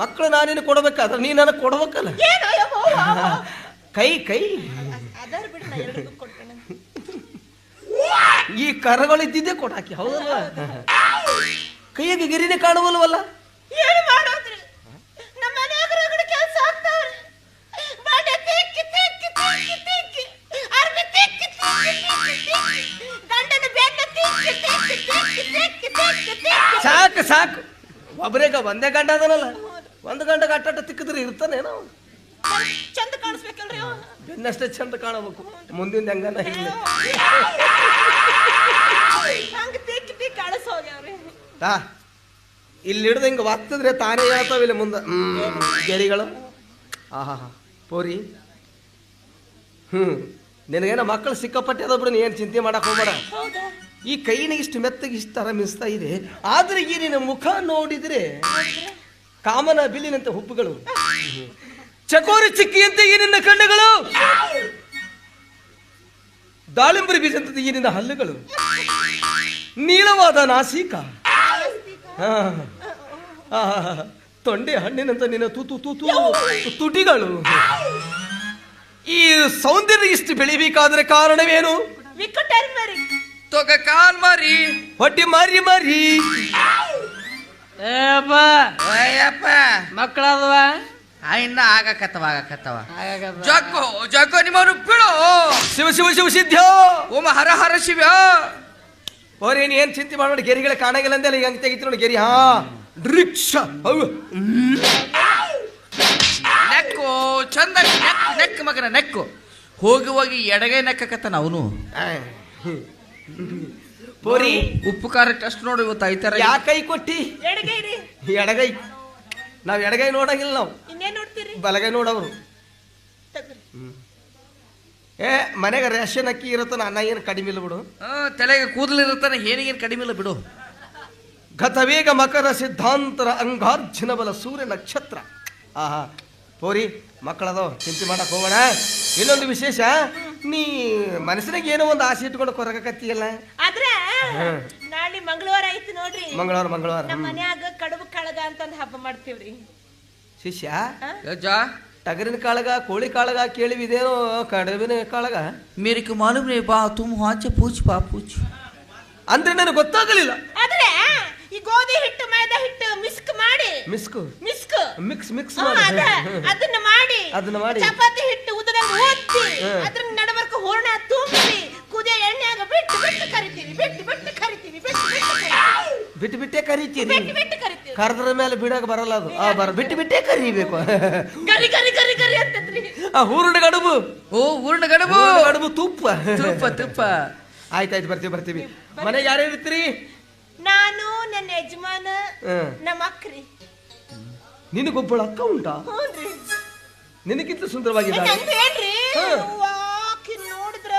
ಮಕ್ಕಳು ನಾನೇನು ಕೊಡಬೇಕಾದ್ರೆ ನೀ ನನಗೆ ಕೊಡ್ಬೇಕಲ್ಲ. ಕೈ ಕೈ. ಈ ಕರಗಳು ಇದ್ದಿದ್ದೇ ಕೊಡಾಕಿ ಹೌದಲ್ಲ? ಕೈಯಾಗೆ ಗಿರಿನೇ ಕಾಣುವಲ್ವಲ್ಲ? ಸಾಕು ಸಾಕು. ಒಬ್ರೇಗ ಒಂದೇ ಗಂಡ ಅದನಲ್ಲ? ಒಂದು ಗಂಟೆಗೆ ಅಟ್ಟಾಟ ತಿಕ್ಕಿದ್ರೆ ಇರ್ತಾನೇನೋ ಚಂದ ಕಾಣಿಸ್ಬೇಕಲ್ರಿ ಬೆನ್ನಷ್ಟೇ ಚಂದ ಕಾಣಬೇಕು. ಮುಂದಿನ ಹೆಂಗನ ಇಲ್ಲ ಹಂಗ ತಿಕ್ಕಿ ತಿಕ್ಕಿ ಅಳಸ್ ಹೋಗ್ಯಾವ್ರಿ ತಾ ಇಲ್ಲಿ ಹಿಡ್ದು ಹಿಂಗೆ ಒತ್ತಿದ್ರೆ ತಾನೇ ಹೇಳ್ತಾವಿಲ್ಲ ಮುಂದೆ. ಹ್ಮ್ ಗೆರಿಗಳು. ಆಹಾ ಪೋರಿ. ಹ್ಞೂ ನಿನಗೇನೋ ಮಕ್ಕಳು ಸಿಕ್ಕಾಪಟ್ಟೆ ಅದ ಬಿಡು ಏನು ಚಿಂತೆ ಮಾಡಕ್ಕೆ ಹೋಗ್ಬೇಡ. ಈ ಕೈನ ಇಷ್ಟು ಮೆತ್ತಗೆ ಇಷ್ಟು ತರ ಮಿಸ್ತಾ ಇದೆ. ಆದ್ರೆ ಈ ನಿನ್ನ ಮುಖ ನೋಡಿದ್ರೆ ಕಾಮನ ಬಿಲ್ಲಿನಂತ ಹುಬ್ಬುಗಳು. ಚಕೋರಿ ಚಿಕ್ಕಿಯಂತೆ ಈ ನಿನ್ನ ಕಣ್ಣುಗಳು. ದಾಳಿಂಬರಿ ಬೀಜಂತ ಈ ನಿನ್ನ ಹಲ್ಲುಗಳು. ನೀಳವಾದ ನಾಸಿಕ. ತೊಂಡೆ ಹಣ್ಣಿನಂತ ನಿನ್ನ ತೂತು ತೂತು ತುಟಿಗಳು. ಈ ಸೌಂದರ್ಯ ಇಷ್ಟು ಬೆಳಿಬೇಕಾದ್ರೆ ಕಾರಣವೇನು? ತೊಗ ಕಾಲ್ ಮಾರಿ ಹೊಟ್ಟೆ ಮಾರಿ ಮಾರಿ. ಏಪ್ಪ ಅಯ್ಯಪ್ಪ ಮಕ್ಕಳದವ? ಇನ್ನ ಆಗಕತ್ತವ ಆಗಕತ್ತವ. ಜಗ್ಗೋ ಜಗ್ಗೋ ನಿಮ್ಮನು ಬಿಡು. ಶಿವ ಶಿವ ಶಿವ ಸಿದ್ಧ. ಓಮ ಹರ ಹರ ಶಿವ. ಅವ್ರೇನು ಏನು ಚಿಂತೆ ಮಾಡ್ಬೇಡಿ. ಗೆರಿಗಳ ಕಾಣಂಗಿಲ್ಲ ಅಂದಲ್ಲ ಈಗ ಹಂಗೆ ತೆಗಿತು ನೋಡಿ ಗೆರಿ ಹಾ. ರಿಕ್ಷ. ಹೌದು ನೆಕ್ಕು ಚಂದ ನೆಕ್ ನೆಕ್ ಮಗನ ನೆಕ್ಕು. ಹೋಗಿ ಹೋಗಿ ಎಡಗೈ ನೆಕ್ಕಕತ್ತಾನ ಅವನು. ಪೋರಿ? ಉಪ್ಪು ಖಾರ ಟೆಸ್ಟ್ ನೋಡಿ ಇವತ್ತು ಐತರ ಯಾ ಕೈ ಕೊಟ್ಟಿ? ಎಡಗೈರಿ ಎಡಗೈ. ನಾವ್ ಎಡಗೈ ನೋಡಂಗಿಲ್ಲ ನಾವು. ಇನ್ನೇನ್ ನೋಡ್ತೀರಿ? ಬಲಗೈ ನೋಡವ್ರು. ಏ ಮನೆಗೆ ರೇಷನ್ ಅಕ್ಕಿ ಇರುತ್ತಾನ ಅನ್ನ ಏನು ಕಡಿಮೆ ಇಲ್ಲ ಬಿಡು. ತಲೆಗೆ ಕೂದಲು ಇರುತ್ತಾನೆ ಏನಿಗೇನು ಕಡಿಮೆ ಇಲ್ಲ ಬಿಡು. ಗತವೇಗ ಮಕರ ಸಿದ್ಧಾಂತರ ಅಂಗಾರ್ಜುನ ಬಲ ಸೂರ್ಯ ನಕ್ಷತ್ರ. ಆಹಾ ಪೋರಿ ಮಕ್ಕಳದೋ ಚಿಂತೆ ಮಾಡಕ್ ಹೋಗೋಣ. ಇನ್ನೊಂದು ವಿಶೇಷ ನೀ ಮನಸ್ಸಿನಾಗ ಏನೋ ಒಂದು ಆಸೆ ಇಟ್ಕೊಂಡು ಕೊರಗಕತ್ತೀಯಲ್ಲ ಆದ್ರೆ ನಾಳೆ ಮಂಗಳವಾರ ಐತಿ ನೋಡ್ರಿ. ಮಂಗಳವಾರ ಮಂಗಳವಾರ. ನಮ್ಮ. ಮನ್ಯಾಗ ಕಡುಬು ಕಳಗ ಅಂತ ಒಂದ್ ಹಬ್ಬ ಮಾಡ್ತೀವ್ರಿ. ಶಿಷ್ಯ ಟಗರಿನ ಕಾಳಗ ಕೋಳಿ ಕಾಳಗ ಕೇಳಿವಿದೇನೋ ಕಡುಬಿನ ಕಾಳಗ? ಮೇರಿಕ ಮಾಲೂಮ್ ರೇ ಬಾ ತುಮ್ ಹಾಚೆ ಪೂಚ್ ಬಾ ಪೂಚ್. ಅಂದ್ರೆ ನನಗೆ ಗೊತ್ತಾಗಲಿಲ್ಲ? ಆದ್ರೆ ಈ ಗೋಧಿ ಹಿಟ್ಟು ಮೈದಾ ಹಿಟ್ಟು ಮಿಸ್ಕ್ ಮಾಡಿ. ಮಿಸ್ಕು? ಮಿಸ್ಕ್. ಮಿಕ್ಸ್ ಮಿಕ್ಸ್ ಮಾಡಿ. ಅದನ್ನ ಮಾಡಿ. ಅದನ್ನ ಮಾಡಿ. ಚಪಾತಿ ಹಿಟ್ಟು ಹ್ಮ್. ಅದ್ರ ಬಿಟ್ಟು ಬಿಟ್ಟೆ ಕರಿತೀನಿ. ಬಿಟ್ಟು ಬಿಟ್ಟು ಕರಿತೀವಿ. ಕರೆದ್ರ ಮೇಲೆ ಬಿಡಕ್ ಬರಲ್ಲ ಅದು. ಆ ಬರ ಬಿಟ್ಟು ಬಿಟ್ಟೆ ಕರಿಬೇಕು. ಕರಿ ಕರಿ ಕರಿ ಕರಿ ಅಂತಂದ್ರಿ. ಆ ಹೂರ್ಣ ಗಡುಬು. ಓ ಊರ್ಣ ಗಡಬು. ಹೂರ್ಣ ಗಡುಬು ತುಪ್ಪ. ತುಪ್ಪ ತುಪ್ಪ. ಆಯ್ತಾಯ್ತು ಬರ್ತೀವಿ ಬರ್ತೀವಿ. ಮನೆ ಯಾರು ಇರ್ತೀರಿ ನಾನು ನನ್ನ ಯಜಮಾನ. ನಮ್ಮ ಅಕ್ರಿ ನಿನಗೊಬ್ಬಳ ಅಕ್ಕ ಉಂಟಾ? ನಿನಗಿಂತ ಸುಂದರವಾಗಿದ್ದಾಳೆ ನಂದು ಏನ್ರಿ ಹಾ. ವಾಕಿ ನೋಡಿದ್ರ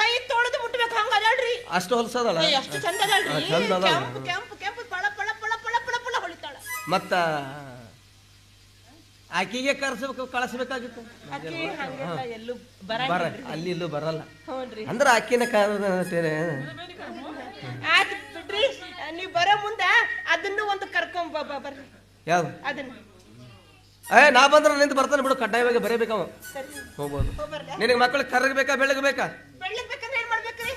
ಕೈ ತೊಳೆದು ಮುಟ್ಬೇಕು ಹಂಗ ಅದಳ್ರಿ ಅಷ್ಟು ಹೊಲ್ಸದಲ್ಲ? ಚಂದ ಅದಳ್ರಿ ಚಂದ ಅದಾಳ. ಕೆಂಪು ಕೆಂಪು ಕೆಂಪು ಪಳ ಪಳ ಪಳ ಪಳ ಪಳ ಪಳ ಹೊಳಿತಾಳ. ಮತ್ತ ಆಕಿಗೆ ಕರ್ಸಬೇಕು ಕಳಿಸ್ಬೇಕಾಗಿತ್ತು. ಹಂಗೆಲ್ಲ ಎಲ್ಲೂ ಬರ ಬರಂಗಿಲ್ರಿ ಅಲ್ಲಿ ಇಲ್ಲೂ ಬರಲ್ಲ. ಹ್ಞೂನ್ರಿ ಅಂದ್ರೆ ಆಕಿನ ಕಾರಣತೇನೆ ಆಯ್ತು ಬಿಡ್ರಿ ನೀವು ಬರೋ ಮುಂದ ಅದನ್ನು ಒಂದು ಕರ್ಕೊಂಡ್ ಬ- ಬ- ಬರ್ರಿ. ಯಾವ್ದು? ಅದನ್ನ. ಏ ನಾ ಬಂದ್ರೆ ನಿಂತು ಬರ್ತಾನೆ ಬಿಡು ಕಡ್ಡಾಯವಾಗಿ ಬರೀಬೇಕು ಸರಿ. ಹೋಗ್ಬೋದು. ಹೋಗ್ಬರ್ಲ? ನಿನಗೆ ಮಕ್ಕಳು ಕರಗಬೇಕಾ ಬೆಳಗಬೇಕಾ? ಬೆಳ್ಳಗ್ ಬೇಕಂದ್ರೆ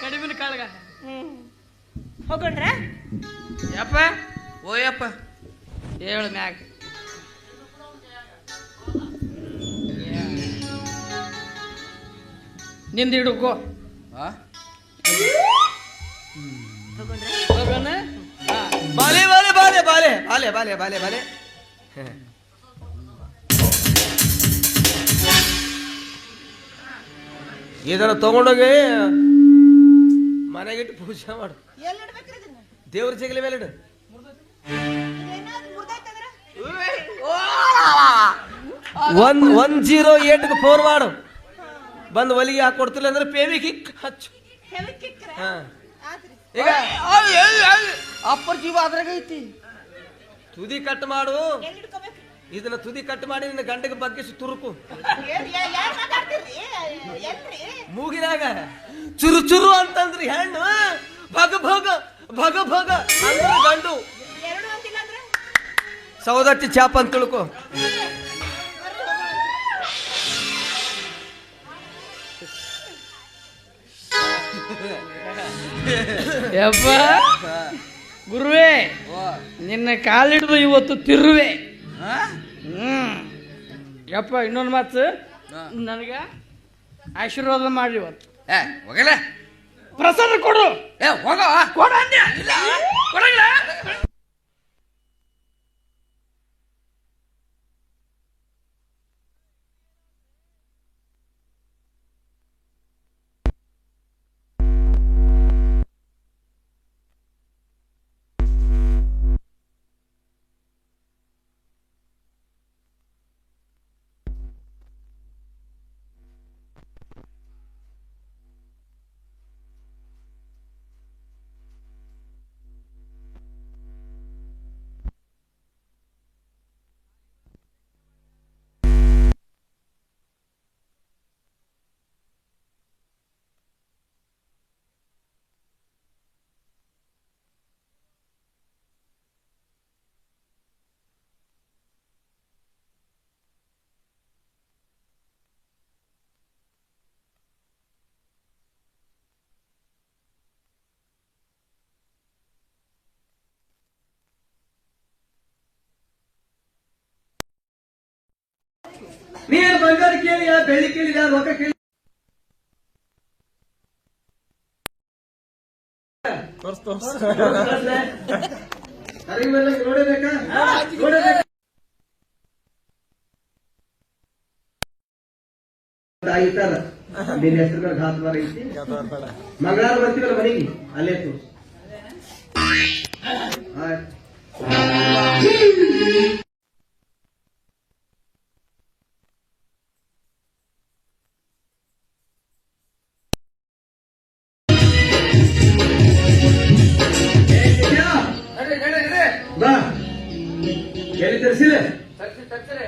ಕಡಿಮಿನ ಕಾಳಗ. ಹ್ಮ್ ಹೋಗೋಣ್ರ ಯಪ್ಪ ಓ ಯಪ್ಪ ಹೇಳು ಮ್ಯಾಗ ನಿಂದ ಹಿಡುಕೋ? ಹೋಗೋಣ. ಬಾಲೆ ಬಾಲೆ ಬಾಲೆ ಬಾಲೆ ಬಾಲೆ ಬಾಲೆ ಬಾಲೆ. ಬಾಲೆ ಇದನ್ನು ತಗೊಂಡೋಗಿ ಮನೆಗಿಟ್ಟು ಪೂಜೆ ಮಾಡು. ದೇವ್ರ ಜಗಲಿ ಮೇಲೆ ಇಡು. ಏನಾದ್ರು ಮುರ್ದೈತಂದ್ರ ಒನ್ ಒನ್ ಜೀರೋ ಏಟ್ಗೆ ಫೋನ್ ಮಾಡು. ಬಂದು ಒಲಿಗೆ ಹಾಕೊಡ್ತಿಲ್ಲ ಅಂದ್ರೆ ಪೇವಿ ಕಿಕ್ ಹಚ್ಚು. ಈಗ ಅಪ್ಪರ್ ಜೀವ ಅದ್ರಾಗ ಐತಿ ತುದಿ ಕಟ್ ಮಾಡು. ಇದನ್ನ ತುದಿ ಕಟ್ ಮಾಡಿ ನಿನ್ನ ಗಂಡಗೆ ಬಗ್ಗಿಸಿ ತುರುಕು. ಮೂಗಿದಾಗ ಯಾ- ಯಾರ್ ಮಾತಾಡ್ತೀರ್ರಿ ಎಲ್ರಿ? ಮೂಗಿನಾಗ ಚುರು ಚುರು ಅಂತಂದ್ರಿ ಹೆಣ್ಣು. ಭಗ ಭಗ ಭಗ ಭಗ ಅಂದ್ರೆ ಗಂಡು. ಎರಡು ಅಂತಿಲ್ಲ ಅಂದ್ರೆ? ಸೌದತ್ತಿ ಚಾಪ ಅಂತ ತಿಳ್ಕೊ. ಯಪ್ಪ ಗುರುವೇ ನಿನ್ನ ಕಾಲಿಡುವ ಇವತ್ತು ತಿರುವೆ. ಹಾ? ಹ್ಮ್. ಯಪ್ಪ ಇನ್ನೊಂದು ಮಾತು? ನನಗೆ ಆಶೀರ್ವಾದ ಮಾಡಿ ಇವತ್ತು. ಏ ಹೋಗಲ್ಲ ಪ್ರಸಾದ ಕೊಡು. ಏ ಹೋಗ ಕೊಡ ಅಂದೆ. ಕೊಡಂಗಿಲ್ಲ? ನೀನು ಬಂಗಾರ ಕೇಳಿಯ ಬೆಳ್ಳಿ ಕೇಳಿದ ರೊಕ್ಕ ಕೇಳಿ. ನೋಡಬೇಕಾ? ನೋಡಬೇಕಾ. ಆಯ್ತಲ್ಲ ನಿನ್ನ ಹೆಸರು ಘಾತ ಬಾರ ಐತಿ ಮಂಗಳಾರ ಬರ್ತೀವಲ್ಲ ಮನೆಗೆ? ಅಲ್ಲೇ ತೋ చచ్చరే